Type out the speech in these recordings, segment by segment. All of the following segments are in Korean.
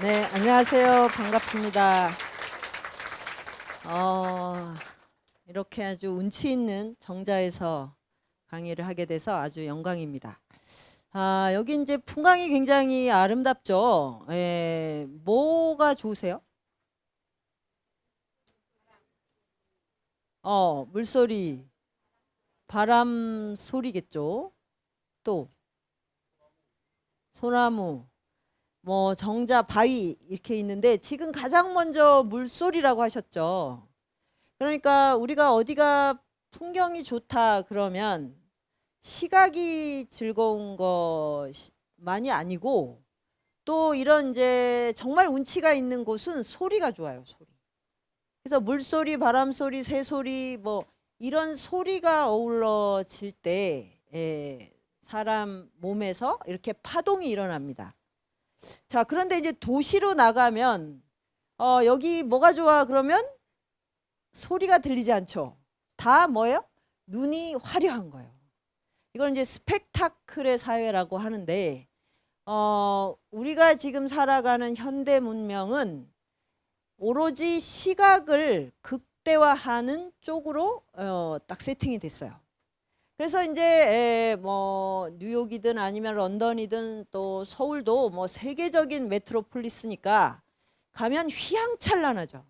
네, 안녕하세요. 반갑습니다. 어, 이렇게 아주 운치 있는 정자에서 강의를 하게 돼서 아주 영광입니다. 아, 여기 이제 풍광이 굉장히 아름답죠. 예, 뭐가 좋으세요? 어, 물소리, 바람 소리겠죠. 또 소나무, 뭐 정자, 바위 이렇게 있는데 지금 가장 먼저 물소리라고 하셨죠. 그러니까 우리가 어디가 풍경이 좋다 그러면 시각이 즐거운 것만이 아니고 또 이런 이제 정말 운치가 있는 곳은 소리가 좋아요, 소리. 그래서 물소리, 바람소리, 새소리 뭐 이런 소리가 어우러질 때 예, 사람 몸에서 이렇게 파동이 일어납니다. 자, 그런데 이제 도시로 나가면 어, 여기 뭐가 좋아 그러면 소리가 들리지 않죠. 다 뭐예요? 눈이 화려한 거예요. 이걸 이제 스펙타클의 사회라고 하는데 어, 우리가 지금 살아가는 현대 문명은 오로지 시각을 극대화하는 쪽으로 어, 딱 세팅이 됐어요. 그래서 이제 에, 뭐 뉴욕이든 아니면 런던이든 또 서울도 뭐 세계적인 메트로폴리스니까 가면 휘황찬란하죠.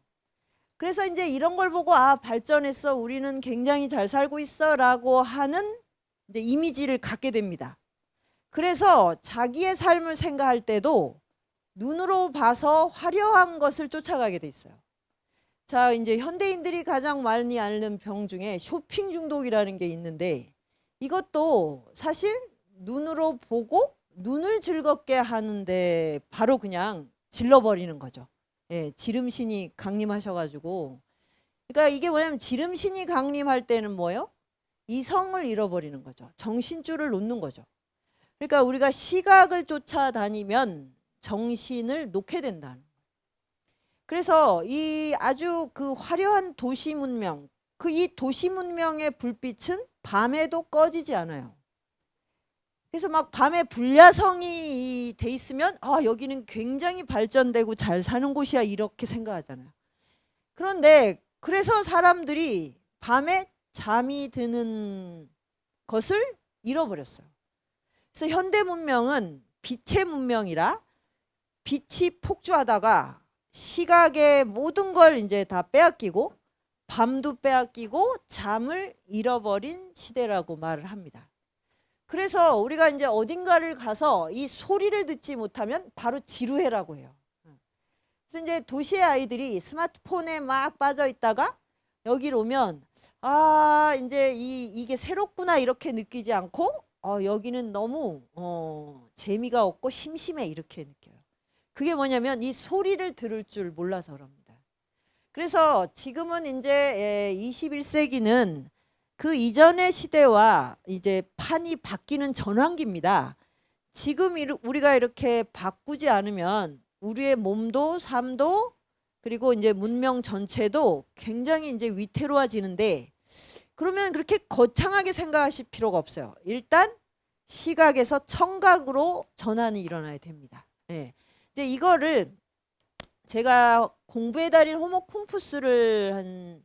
그래서 이제 이런 걸 보고 아 발전했어 우리는 굉장히 잘 살고 있어라고 하는 이제 이미지를 갖게 됩니다. 그래서 자기의 삶을 생각할 때도 눈으로 봐서 화려한 것을 쫓아가게 돼 있어요. 자, 이제 현대인들이 가장 많이 앓는 병 중에 쇼핑 중독이라는 게 있는데 이것도 사실 눈으로 보고 눈을 즐겁게 하는데 바로 그냥 질러버리는 거죠. 예, 지름신이 강림하셔가지고 그러니까 이게 뭐냐면 지름신이 강림할 때는 뭐예요? 이성을 잃어버리는 거죠. 정신줄을 놓는 거죠. 그러니까 우리가 시각을 쫓아다니면 정신을 놓게 된다는 거예요. 그래서 이 아주 그 화려한 도시 문명, 그 이 도시 문명의 불빛은 밤에도 꺼지지 않아요. 그래서 막 밤에 불야성이 돼 있으면 아 여기는 굉장히 발전되고 잘 사는 곳이야 이렇게 생각하잖아요. 그런데 그래서 사람들이 밤에 잠이 드는 것을 잃어버렸어요. 그래서 현대 문명은 빛의 문명이라 빛이 폭주하다가 시각의 모든 걸 이제 다 빼앗기고 밤도 빼앗기고 잠을 잃어버린 시대라고 말을 합니다. 그래서 우리가 이제 어딘가를 가서 이 소리를 듣지 못하면 바로 지루해라고 해요. 그래서 이제 도시의 아이들이 스마트폰에 막 빠져 있다가 여기로 오면 아 이제 이 이게 새롭구나 이렇게 느끼지 않고 어 여기는 너무 어 재미가 없고 심심해 이렇게 느껴요. 그게 뭐냐면 이 소리를 들을 줄 몰라서 그럽니다. 그래서 지금은 이제 21세기는 그 이전의 시대와 이제 판이 바뀌는 전환기입니다. 지금 우리가 이렇게 바꾸지 않으면 우리의 몸도 삶도 그리고 이제 문명 전체도 굉장히 이제 위태로워지는데 그러면 그렇게 거창하게 생각하실 필요가 없어요. 일단 시각에서 청각으로 전환이 일어나야 됩니다. 예. 이제 이거를 제가 공부의 달인 호모콤푸스를 한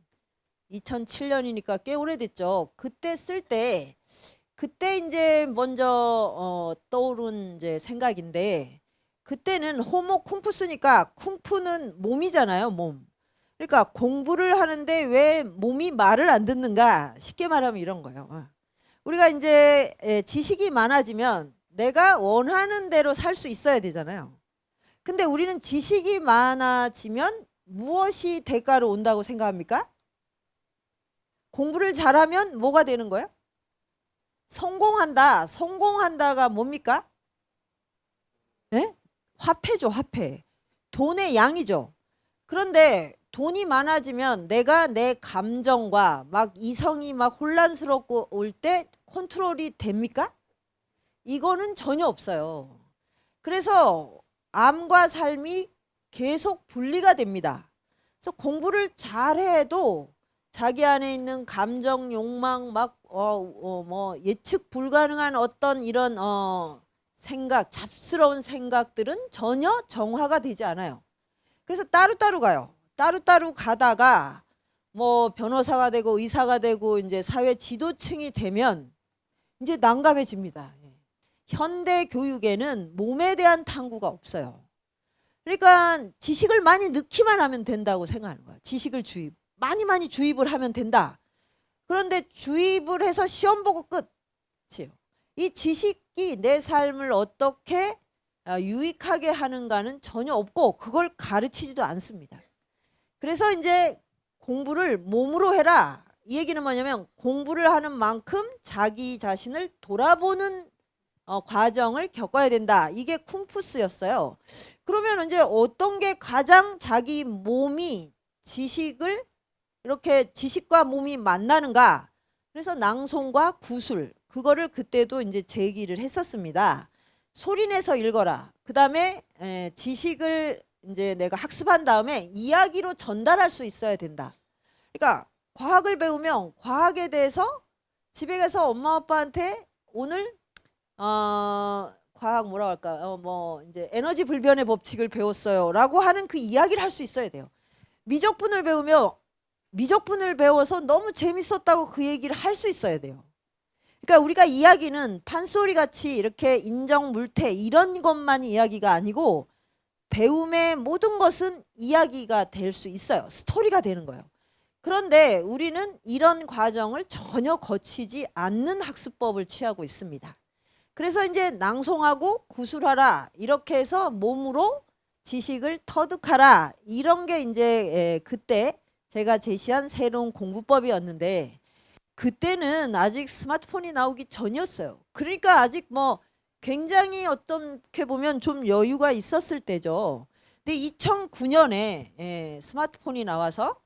2007년이니까 꽤 오래됐죠. 그때 쓸 때 그때 이제 먼저 어, 떠오른 이제 생각인데 그때는 호모 쿵푸스니까 쿵푸는 몸이잖아요, 몸. 그러니까 공부를 하는데 왜 몸이 말을 안 듣는가? 쉽게 말하면 이런 거예요. 어. 우리가 이제 에, 지식이 많아지면 내가 원하는 대로 살 수 있어야 되잖아요. 근데 우리는 지식이 많아지면 무엇이 대가로 온다고 생각합니까? 공부를 잘하면 뭐가 되는 거예요? 성공한다. 성공한다가 뭡니까? 예? 화폐죠, 화폐. 돈의 양이죠. 그런데 돈이 많아지면 내가 내 감정과 막 이성이 막 혼란스럽고 올 때 컨트롤이 됩니까? 이거는 전혀 없어요. 그래서 암과 삶이 계속 분리가 됩니다. 그래서 공부를 잘해도 자기 안에 있는 감정, 욕망, 막 어 어 뭐 예측 불가능한 어떤 이런 어 생각, 잡스러운 생각들은 전혀 정화가 되지 않아요. 그래서 따로따로 가요. 따로따로 가다가 뭐 변호사가 되고 의사가 되고 이제 사회 지도층이 되면 이제 난감해집니다. 예. 현대 교육에는 몸에 대한 탐구가 없어요. 그러니까 지식을 많이 넣기만 하면 된다고 생각하는 거야. 지식을 주입. 많이 많이 주입을 하면 된다. 그런데 주입을 해서 시험 보고 끝이에요. 이 지식이 내 삶을 어떻게 아, 유익하게 하는가는 전혀 없고 그걸 가르치지도 않습니다. 그래서 이제 공부를 몸으로 해라. 이 얘기는 뭐냐면 공부를 하는 만큼 자기 자신을 돌아보는 어, 과정을 겪어야 된다. 이게 쿵푸스였어요. 그러면 이제 어떤 게 가장 자기 몸이 지식을 이렇게 지식과 몸이 만나는가? 그래서 낭송과 구술 그거를 그때도 이제 제기를 했었습니다. 소리내서 읽어라. 그 다음에 에, 지식을 이제 내가 학습한 다음에 이야기로 전달할 수 있어야 된다. 그러니까 과학을 배우면 과학에 대해서 집에 가서 엄마 아빠한테 오늘 어 과학 뭐라 할까 어 뭐 이제 에너지 불변의 법칙을 배웠어요라고 하는 그 이야기를 할 수 있어야 돼요. 미적분을 배우면 미적분을 배워서 너무 재밌었다고 그 얘기를 할 수 있어야 돼요. 그러니까 우리가 이야기는 판소리 같이 이렇게 인정 물태 이런 것만이 이야기가 아니고 배움의 모든 것은 이야기가 될 수 있어요. 스토리가 되는 거예요. 그런데 우리는 이런 과정을 전혀 거치지 않는 학습법을 취하고 있습니다. 그래서 이제 낭송하고 구술하라 이렇게 해서 몸으로 지식을 터득하라 이런 게 이제 에, 그때 제가 제시한 새로운 공부법이었는데 그때는 아직 스마트폰이 나오기 전이었어요. 그러니까 아직 뭐 굉장히 어떻게 보면 좀 여유가 있었을 때죠. 근데 2009년에 예, 스마트폰이 나와서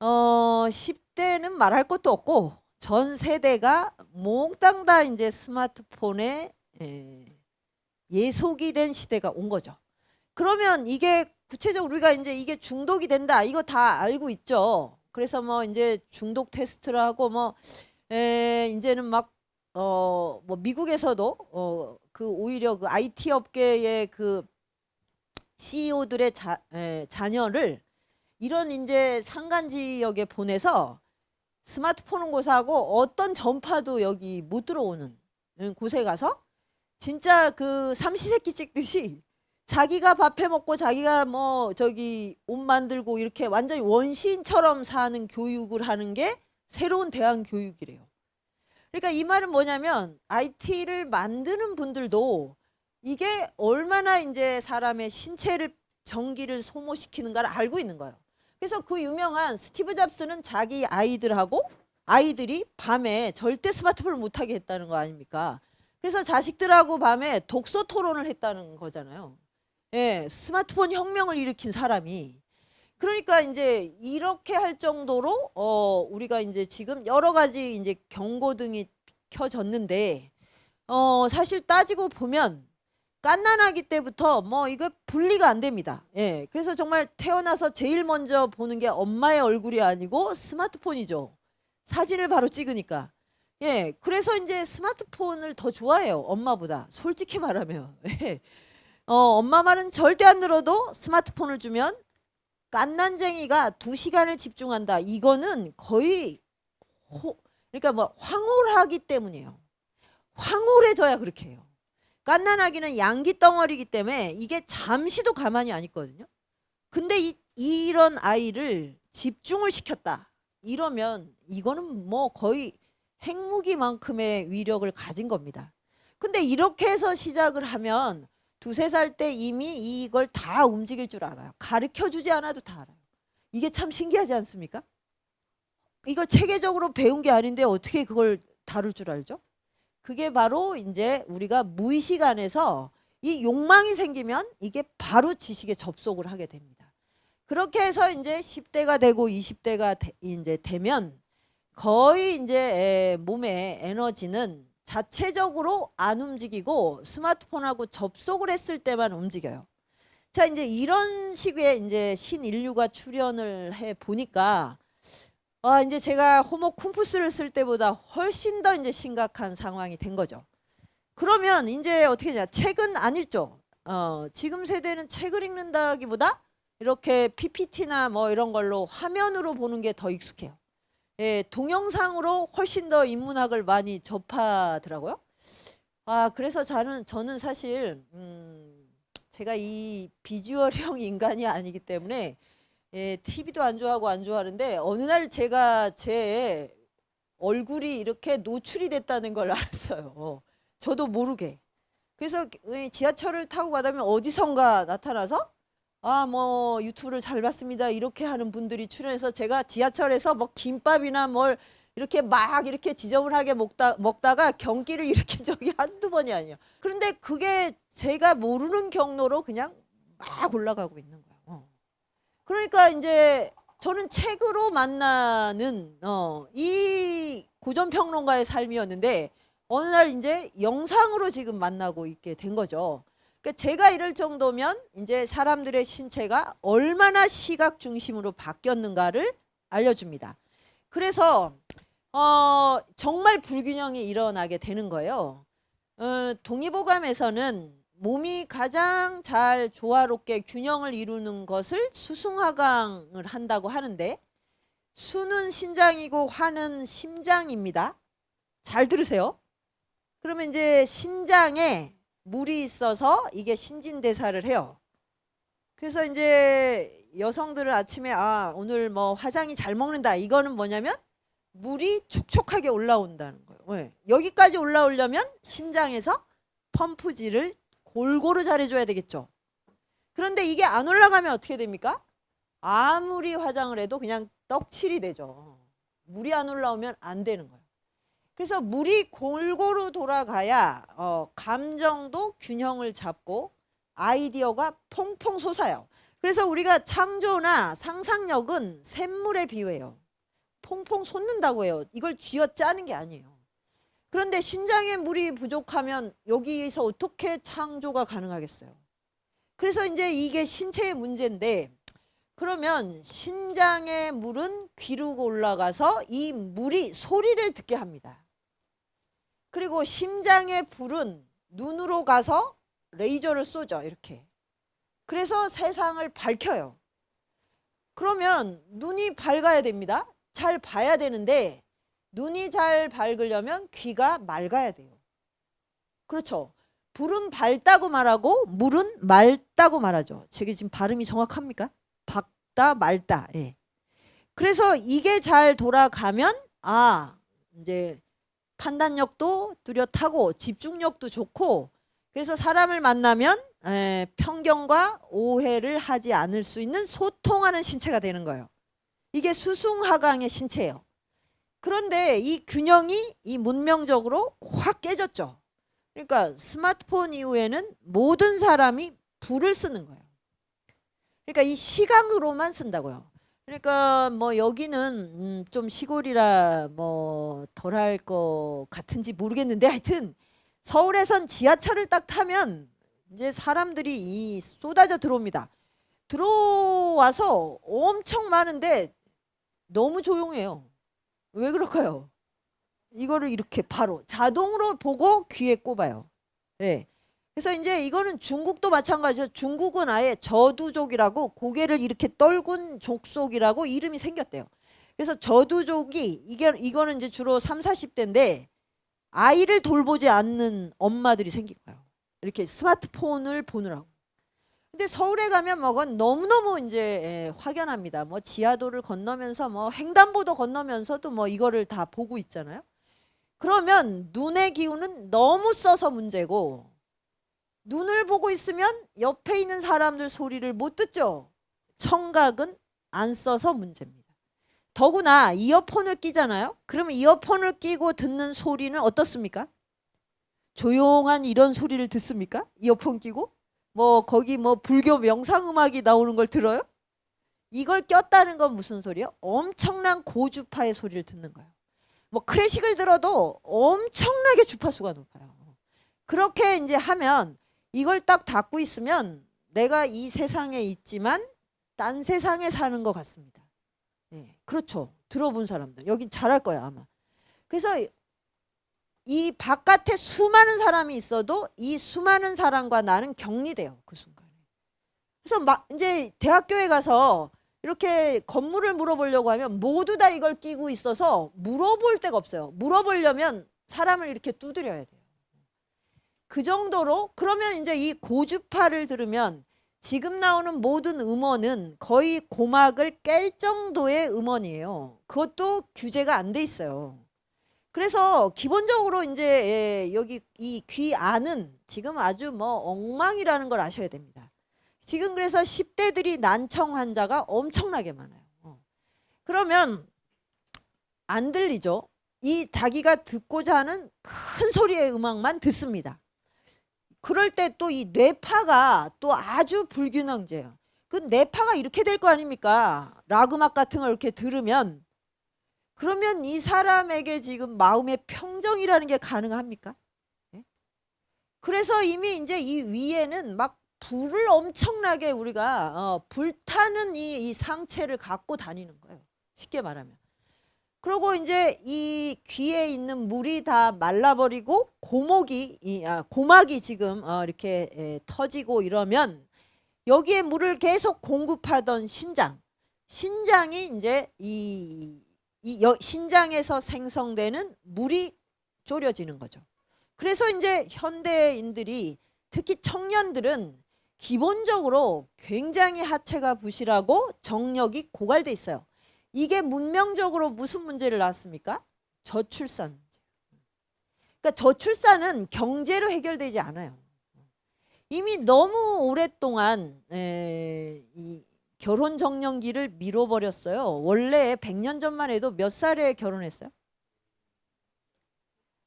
어 10대는 말할 것도 없고 전 세대가 몽땅 다 이제 스마트폰에 예, 예속이 된 시대가 온 거죠. 그러면 이게 구체적으로 우리가 이제 이게 중독이 된다 이거 다 알고 있죠. 그래서 뭐 이제 중독 테스트를 하고 뭐 에, 이제는 막 어 뭐 미국에서도 어 그 오히려 그 IT 업계의 그 CEO들의 자, 에, 자녀를 이런 이제 산간 지역에 보내서 스마트폰은 고사하고 어떤 전파도 여기 못 들어오는 응, 곳에 가서 진짜 그 삼시세끼 찍듯이 자기가 밥해 먹고 자기가 뭐 저기 옷 만들고 이렇게 완전히 원시인처럼 사는 교육을 하는 게 새로운 대안 교육이래요. 그러니까 이 말은 뭐냐면 IT를 만드는 분들도 이게 얼마나 이제 사람의 신체를 전기를 소모시키는가를 알고 있는 거예요. 그래서 그 유명한 스티브 잡스는 자기 아이들하고 아이들이 밤에 절대 스마트폰을 못 하게 했다는 거 아닙니까? 그래서 자식들하고 밤에 독서 토론을 했다는 거잖아요. 예, 스마트폰 혁명을 일으킨 사람이 그러니까 이제 이렇게 할 정도로 어 우리가 이제 지금 여러 가지 이제 경고등이 켜졌는데 어 사실 따지고 보면 깐난아기 때부터 뭐 이거 분리가 안 됩니다. 예. 그래서 정말 태어나서 제일 먼저 보는 게 엄마의 얼굴이 아니고 스마트폰이죠. 사진을 바로 찍으니까. 예. 그래서 이제 스마트폰을 더 좋아해요. 엄마보다. 솔직히 말하면. 예. 어, 엄마 말은 절대 안 들어도 스마트폰을 주면 깐난쟁이가 두 시간을 집중한다. 이거는 거의 호, 그러니까 뭐 황홀하기 때문이에요. 황홀해져야 그렇게 해요. 깐난아기는 양기 덩어리기 때문에 이게 잠시도 가만히 안 있거든요. 근데 이, 이런 아이를 집중을 시켰다. 이러면 이거는 뭐 거의 핵무기만큼의 위력을 가진 겁니다. 근데 이렇게 해서 시작을 하면 두세 살 때 이미 이걸 다 움직일 줄 알아요. 가르쳐 주지 않아도 다 알아요. 이게 참 신기하지 않습니까? 이거 체계적으로 배운 게 아닌데 어떻게 그걸 다룰 줄 알죠? 그게 바로 이제 우리가 무의식 안에서 이 욕망이 생기면 이게 바로 지식에 접속을 하게 됩니다. 그렇게 해서 이제 10대가 되고 20대가 되, 이제 되면 거의 이제 에, 몸의 에너지는 자체적으로 안 움직이고 스마트폰하고 접속을 했을 때만 움직여요. 자, 이제 이런 식의 이제 신인류가 출연을 해 보니까 아, 이제 제가 호모 쿰푸스를 쓸 때보다 훨씬 더 이제 심각한 상황이 된 거죠. 그러면 이제 어떻게 되냐? 책은 안 읽죠. 어, 지금 세대는 책을 읽는다기보다 이렇게 PPT나 뭐 이런 걸로 화면으로 보는 게 더 익숙해요. 예, 동영상으로 훨씬 더 인문학을 많이 접하더라고요. 아, 그래서 저는 저는 사실 음, 제가 이 비주얼형 인간이 아니기 때문에 예, TV도 안 좋아하고 안 좋아하는데 어느 날 제가 제 얼굴이 이렇게 노출이 됐다는 걸 알았어요. 저도 모르게. 그래서 지하철을 타고 가다 보면 어디선가 나타나서 아 뭐 유튜브를 잘 봤습니다 이렇게 하는 분들이 출연해서 제가 지하철에서 뭐 김밥이나 뭘 이렇게 막 이렇게 지저분하게 먹다 먹다가 경기를 일으킨 적이 한두 번이 아니에요. 그런데 그게 제가 모르는 경로로 그냥 막 올라가고 있는 거예요. 어. 그러니까 이제 저는 책으로 만나는 어, 이 고전 평론가의 삶이었는데 어느 날 이제 영상으로 지금 만나고 있게 된 거죠. 그러니까 제가 이럴 정도면 이제 사람들의 신체가 얼마나 시각 중심으로 바뀌었는가를 알려줍니다. 그래서 어, 정말 불균형이 일어나게 되는 거예요. 어, 동의보감에서는 몸이 가장 잘 조화롭게 균형을 이루는 것을 수승화강을 한다고 하는데 수는 신장이고 화는 심장입니다. 잘 들으세요. 그러면 이제 신장에 물이 있어서 이게 신진대사를 해요. 그래서 이제 여성들은 아침에 아 오늘 뭐 화장이 잘 먹는다 이거는 뭐냐면 물이 촉촉하게 올라온다는 거예요. 왜? 여기까지 올라오려면 신장에서 펌프질을 골고루 잘해줘야 되겠죠. 그런데 이게 안 올라가면 어떻게 됩니까? 아무리 화장을 해도 그냥 떡칠이 되죠. 물이 안 올라오면 안 되는 거예요. 그래서 물이 골고루 돌아가야 어, 감정도 균형을 잡고 아이디어가 퐁퐁 솟아요. 그래서 우리가 창조나 상상력은 샘물에 비유해요. 퐁퐁 솟는다고 해요. 이걸 쥐어 짜는 게 아니에요. 그런데 신장에 물이 부족하면 여기서 어떻게 창조가 가능하겠어요? 그래서 이제 이게 신체의 문제인데 그러면 신장의 물은 귀로 올라가서 이 물이 소리를 듣게 합니다. 그리고 심장의 불은 눈으로 가서 레이저를 쏘죠. 이렇게. 그래서 세상을 밝혀요. 그러면 눈이 밝아야 됩니다. 잘 봐야 되는데 눈이 잘 밝으려면 귀가 맑아야 돼요. 그렇죠. 불은 밝다고 말하고 물은 맑다고 말하죠. 제게 지금 발음이 정확합니까? 밝다 맑다. 예. 그래서 이게 잘 돌아가면 아 이제 판단력도 뚜렷하고 집중력도 좋고 그래서 사람을 만나면 에, 편견과 오해를 하지 않을 수 있는 소통하는 신체가 되는 거예요. 이게 수승하강의 신체예요. 그런데 이 균형이 이 문명적으로 확 깨졌죠. 그러니까 스마트폰 이후에는 모든 사람이 불을 쓰는 거예요. 그러니까 이 시각으로만 쓴다고요. 그러니까 뭐 여기는 음, 좀 시골이라 뭐 덜 할 것 같은지 모르겠는데 하여튼 서울에선 지하철을 딱 타면 이제 사람들이 이 쏟아져 들어옵니다. 들어와서 엄청 많은데 너무 조용해요. 왜 그럴까요? 이거를 이렇게 바로 자동으로 보고 귀에 꼽아요. 네. 그래서 이제 이거는 중국도 마찬가지죠. 중국은 아예 저두족이라고 고개를 이렇게 떨군 족속이라고 이름이 생겼대요. 그래서 저두족이 이게 이거는 이제 주로 3, 40대인데 아이를 돌보지 않는 엄마들이 생긴 거예요. 이렇게 스마트폰을 보느라고. 근데 서울에 가면 뭐 그건 너무너무 이제 예, 확연합니다. 뭐 지하도를 건너면서 뭐 횡단보도 건너면서도 뭐 이거를 다 보고 있잖아요. 그러면 눈의 기운은 너무 써서 문제고 눈을 보고 있으면 옆에 있는 사람들 소리를 못 듣죠. 청각은 안 써서 문제입니다. 더구나 이어폰을 끼잖아요. 그러면 이어폰을 끼고 듣는 소리는 어떻습니까? 조용한 이런 소리를 듣습니까? 이어폰 끼고? 뭐 거기 뭐 불교 명상 음악이 나오는 걸 들어요? 이걸 꼈다는 건 무슨 소리요? 엄청난 고주파의 소리를 듣는 거예요. 뭐 클래식을 들어도 엄청나게 주파수가 높아요. 그렇게 이제 하면 이걸 딱 닫고 있으면 내가 이 세상에 있지만 딴 세상에 사는 것 같습니다. 네, 그렇죠. 들어본 사람들 여기 잘할 거야 아마. 그래서 이 바깥에 수많은 사람이 있어도 이 수많은 사람과 나는 격리돼요 그 순간에. 그래서 막 이제 대학교에 가서 이렇게 건물을 물어보려고 하면 모두 다 이걸 끼고 있어서 물어볼 데가 없어요. 물어보려면 사람을 이렇게 두드려야 돼요. 그 정도로 그러면 이제 이 고주파를 들으면 지금 나오는 모든 음원은 거의 고막을 깰 정도의 음원이에요. 그것도 규제가 안 돼 있어요. 그래서 기본적으로 이제 예, 여기 이 귀 안은 지금 아주 뭐 엉망이라는 걸 아셔야 됩니다. 지금 그래서 10대들이 난청 환자가 엄청나게 많아요. 어. 그러면 안 들리죠? 이 자기가 듣고자 하는 큰 소리의 음악만 듣습니다. 그럴 때 또 이 뇌파가 또 아주 불균형제예요. 그 뇌파가 이렇게 될 거 아닙니까? 락 음악 같은 걸 이렇게 들으면 그러면 이 사람에게 지금 마음의 평정이라는 게 가능합니까? 예? 그래서 이미 이제 이 위에는 막 불을 엄청나게 우리가 어, 불타는 이, 이 상체를 갖고 다니는 거예요. 쉽게 말하면. 그리고 이제 이 귀에 있는 물이 다 말라버리고 고목이 이 아, 고막이 지금 어, 이렇게 에, 터지고 이러면 여기에 물을 계속 공급하던 신장, 신장이 이제 이, 이 여, 신장에서 생성되는 물이 졸여지는 거죠. 그래서 이제 현대인들이 특히 청년들은 기본적으로 굉장히 하체가 부실하고 정력이 고갈돼 있어요. 이게 문명적으로 무슨 문제를 낳았습니까? 저출산. 그러니까 저출산은 경제로 해결되지 않아요. 이미 너무 오랫동안 에, 이 결혼 정년기를 미뤄버렸어요. 원래 100년 전만 해도 몇 살에 결혼했어요?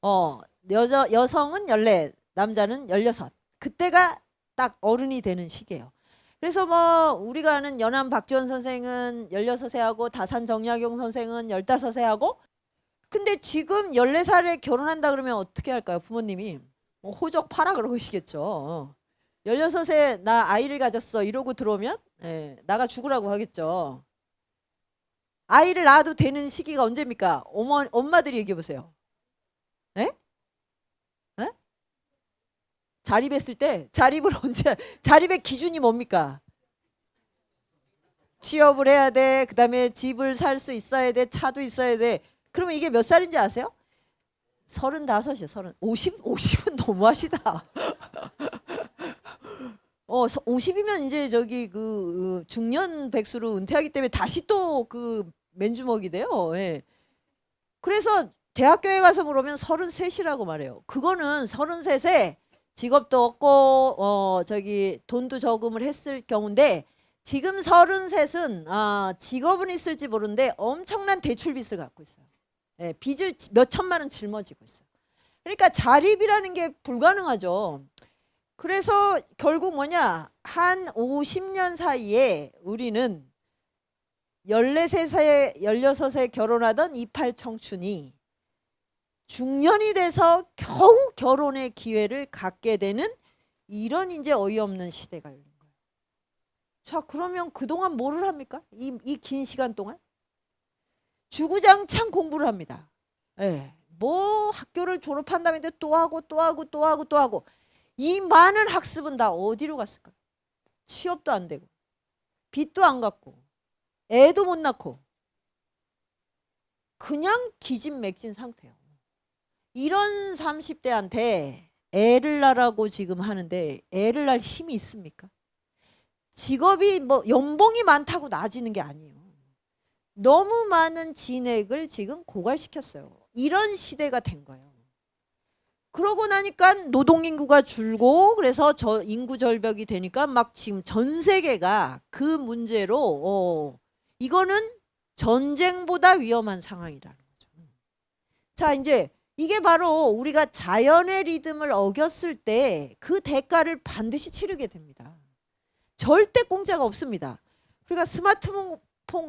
어, 여자, 여성은 14, 남자는 16. 그때가 딱 어른이 되는 시기예요. 그래서 뭐 우리가 아는 연암 박지원 선생은 16세 하고 다산 정약용 선생은 15세 하고 근데 지금 14살에 결혼한다 그러면 어떻게 할까요? 부모님이 뭐 호적 파라 그러시겠죠. 16세 나 아이를 가졌어 이러고 들어오면 예, 나가 죽으라고 하겠죠. 아이를 낳아도 되는 시기가 언제입니까? 어머, 엄마들이 얘기해 보세요. 예? 예? 자립했을 때 자립을 언제 자립의 기준이 뭡니까? 취업을 해야 돼. 그다음에 집을 살 수 있어야 돼. 차도 있어야 돼. 그러면 이게 몇 살인지 아세요? 서른다섯이요. 서른. 오십 오십은 너무하시다. 어, 50이면 이제 저기 그 어, 중년 백수로 은퇴하기 때문에 다시 또 그 맨주먹이 돼요. 예. 그래서 대학교에 가서 물으면 서른셋이라고 말해요. 그거는 서른셋에 직업도 없고 어 저기 돈도 저금을 했을 경우인데 지금 서른셋은 아 직업은 있을지 모르는데 엄청난 대출 빚을 갖고 있어요. 예, 빚을 몇 천만 원 짊어지고 있어요. 그러니까 자립이라는 게 불가능하죠. 그래서 결국 뭐냐 한 50년 사이에 우리는 14세, 16세 결혼하던 이팔 청춘이 중년이 돼서 겨우 결혼의 기회를 갖게 되는 이런 이제 어이없는 시대가 열린 거예요. 자, 그러면 그동안 뭐를 합니까? 이이긴 시간 동안 주구장창 공부를 합니다. 예. 뭐 학교를 졸업한 다음에 또 하고 또 하고 또 하고 또 하고 이 많은 학습은 다 어디로 갔을까? 취업도 안 되고 빚도 안 갚고 애도 못 낳고 그냥 기진맥진 상태예요. 이런 30대한테 애를 낳으라고 지금 하는데 애를 낳을 힘이 있습니까? 직업이 뭐 연봉이 많다고 나아지는 게 아니에요. 너무 많은 진액을 지금 고갈시켰어요. 이런 시대가 된 거예요. 그러고 나니까 노동 인구가 줄고 그래서 저 인구 절벽이 되니까 막 지금 전 세계가 그 문제로 어, 이거는 전쟁보다 위험한 상황이라는 거죠. 자, 이제 이게 바로 우리가 자연의 리듬을 어겼을 때 그 대가를 반드시 치르게 됩니다. 절대 공짜가 없습니다. 그러니까 스마트폰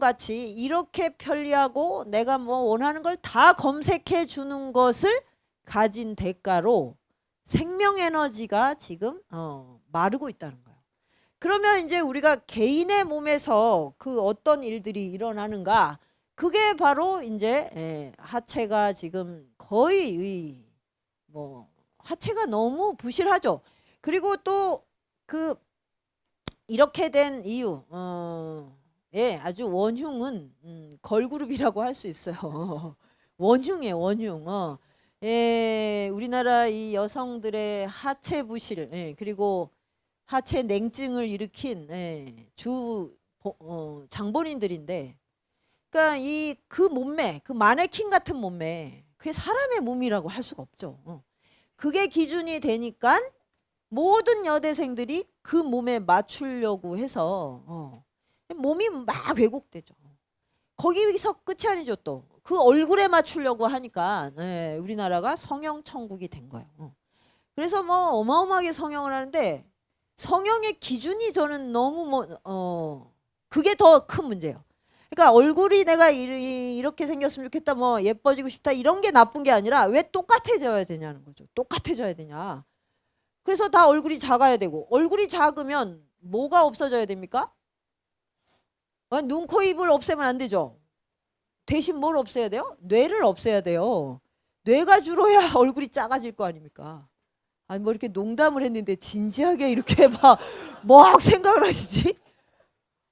같이 이렇게 편리하고 내가 뭐 원하는 걸 다 검색해 주는 것을 가진 대가로 생명 에너지가 지금 어, 마르고 있다는 거예요. 그러면 이제 우리가 개인의 몸에서 그 어떤 일들이 일어나는가? 그게 바로 이제 예, 하체가 지금 거의 뭐 하체가 너무 부실하죠. 그리고 또 그 이렇게 된 이유, 어, 예, 아주 원흉은 음, 걸그룹이라고 할 수 있어요. 원흉이에요, 원흉. 어. 예, 우리나라 이 여성들의 하체 부실, 예, 그리고 하체 냉증을 일으킨 예, 주 보- 어, 장본인들인데, 그러니까 이 그 몸매, 그 마네킹 같은 몸매, 그게 사람의 몸이라고 할 수가 없죠. 어. 그게 기준이 되니까 모든 여대생들이 그 몸에 맞추려고 해서 어, 몸이 막 왜곡되죠. 거기서 끝이 아니죠 또. 그 얼굴에 맞추려고 하니까 네, 우리나라가 성형 천국이 된 거예요. 어. 그래서 뭐 어마어마하게 성형을 하는데 성형의 기준이 저는 너무 뭐 어, 그게 더 큰 문제예요. 그러니까 얼굴이 내가 이- 이렇게 생겼으면 좋겠다, 뭐 예뻐지고 싶다 이런 게 나쁜 게 아니라 왜 똑같아져야 되냐는 거죠. 똑같아져야 되냐. 그래서 다 얼굴이 작아야 되고 얼굴이 작으면 뭐가 없어져야 됩니까? 아, 눈, 코, 입을 없애면 안 되죠. 대신 뭘 없애야 돼요? 뇌를 없애야 돼요. 뇌가 줄어야 얼굴이 작아질 거 아닙니까? 아니 뭐 이렇게 농담을 했는데 진지하게 이렇게 막뭐 생각을 하시지?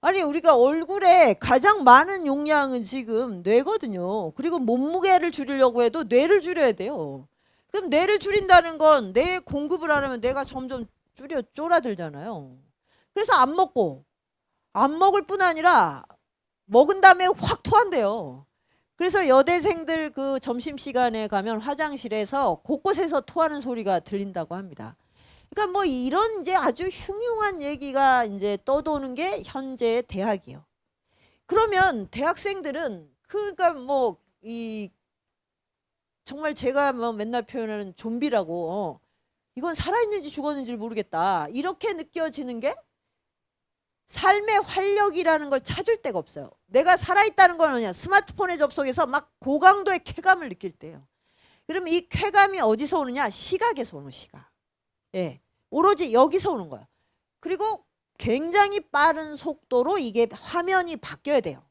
아니 우리가 얼굴에 가장 많은 용량은 지금 뇌거든요. 그리고 몸무게를 줄이려고 해도 뇌를 줄여야 돼요. 그럼 뇌를 줄인다는 건뇌 공급을 하려면 뇌가 점점 줄여 쫄아들잖아요. 그래서 안 먹고 안 먹을 뿐 아니라 먹은 다음에 확 토한대요. 그래서 여대생들 그 점심 시간에 가면 화장실에서 곳곳에서 토하는 소리가 들린다고 합니다. 그러니까 뭐 이런 이제 아주 흉흉한 얘기가 이제 떠도는 게 현재 대학이요. 그러면 대학생들은 그러니까 뭐 이 정말 제가 뭐 맨날 표현하는 좀비라고 어, 이건 살아있는지 죽었는지 모르겠다 이렇게 느껴지는 게 삶의 활력이라는 걸 찾을 데가 없어요. 내가 살아있다는 건 뭐냐 스마트폰에 접속해서 막 고강도의 쾌감을 느낄 때요. 그럼 이 쾌감이 어디서 오느냐 시각에서 오는 시각. 예, 오로지 여기서 오는 거야. 그리고 굉장히 빠른 속도로 이게 화면이 바뀌어야 돼요.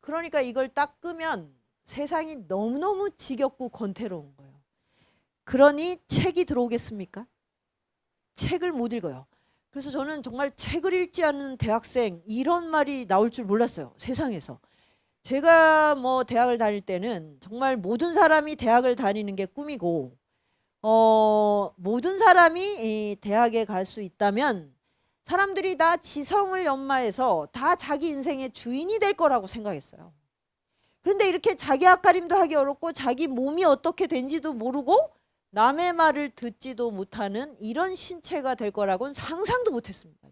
그러니까 이걸 딱 끄면 세상이 너무너무 지겹고 권태로운 거예요. 그러니 책이 들어오겠습니까? 책을 못 읽어요. 그래서 저는 정말 책을 읽지 않는 대학생 이런 말이 나올 줄 몰랐어요. 세상에서. 제가 뭐 대학을 다닐 때는 정말 모든 사람이 대학을 다니는 게 꿈이고 어, 모든 사람이 이 대학에 갈 수 있다면 사람들이 다 지성을 연마해서 다 자기 인생의 주인이 될 거라고 생각했어요. 그런데 이렇게 자기 앞가림도 하기 어렵고 자기 몸이 어떻게 된지도 모르고 남의 말을 듣지도 못하는 이런 신체가 될 거라고는 상상도 못했습니다.